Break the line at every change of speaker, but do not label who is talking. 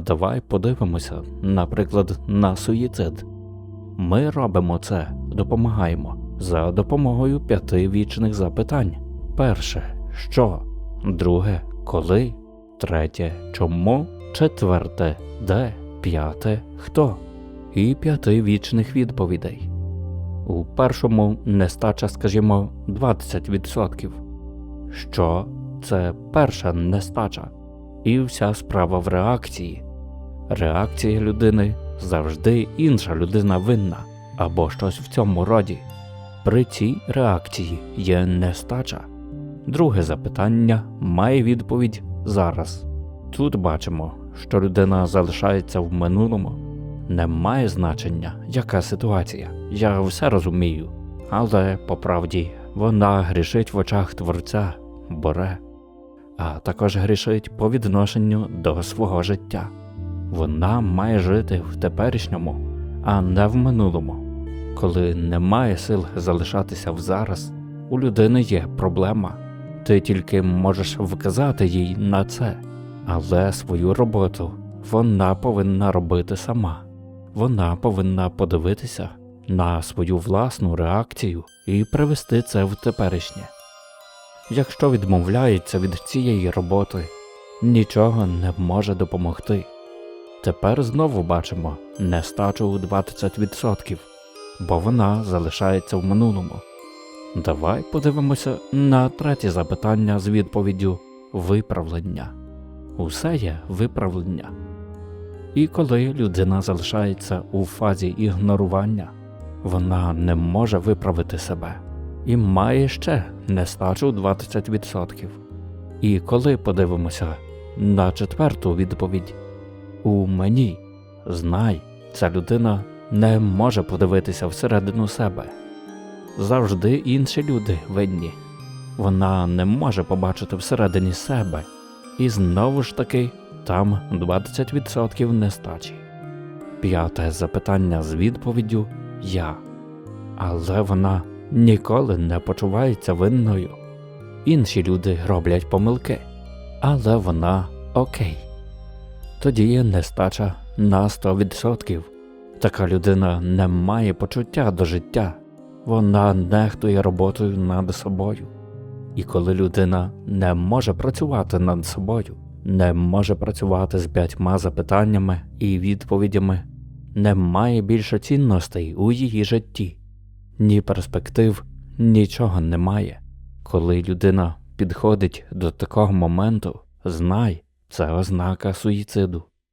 Давай подивимося, наприклад, на суїцид. Ми робимо це, допомагаємо за допомогою п'яти вічних запитань. Перше що? Друге коли? Третє чому? Четверте де? П'яте хто? І п'яти вічних відповідей. У першому нестача, скажімо, 20%. Що це перша нестача? І вся справа в реакції. Реакція людини завжди інша людина винна або щось в цьому роді. При цій реакції є нестача. Друге запитання має відповідь зараз. Тут бачимо, що людина залишається в минулому. Не має значення, яка ситуація. Я все розумію. Але по правді вона грішить в очах Творця, боре, а також грішить по відношенню до свого життя. Вона має жити в теперішньому, а не в минулому. Коли немає сил залишатися в зараз, у людини є проблема. Ти тільки можеш вказати їй на це, але свою роботу вона повинна робити сама. Вона повинна подивитися на свою власну реакцію і привести це в теперішнє. Якщо відмовляється від цієї роботи, нічого не може допомогти. Тепер знову бачимо нестачу у 20%, бо вона залишається в минулому. Давай подивимося на третє запитання з відповіддю виправлення. Усе є виправлення. І коли людина залишається у фазі ігнорування, вона не може виправити себе і має ще нестачу 20%. І коли подивимося на четверту відповідь у мені, знай, ця людина не може подивитися всередину себе. Завжди інші люди винні. Вона не може побачити всередині себе, і знову ж таки там 20% нестачі. П'яте запитання з відповіддю Я. Але вона ніколи не почувається винною. Інші люди роблять помилки, але вона окей. Тоді є нестача на 100%. Така людина не має почуття до життя, вона нехтує роботою над собою. І коли людина не може працювати над собою, не може працювати з п'ятьма запитаннями і відповідями, не має більше цінностей у її житті, ні перспектив, нічого немає. Коли людина підходить до такого моменту, знай, це ознака суїциду.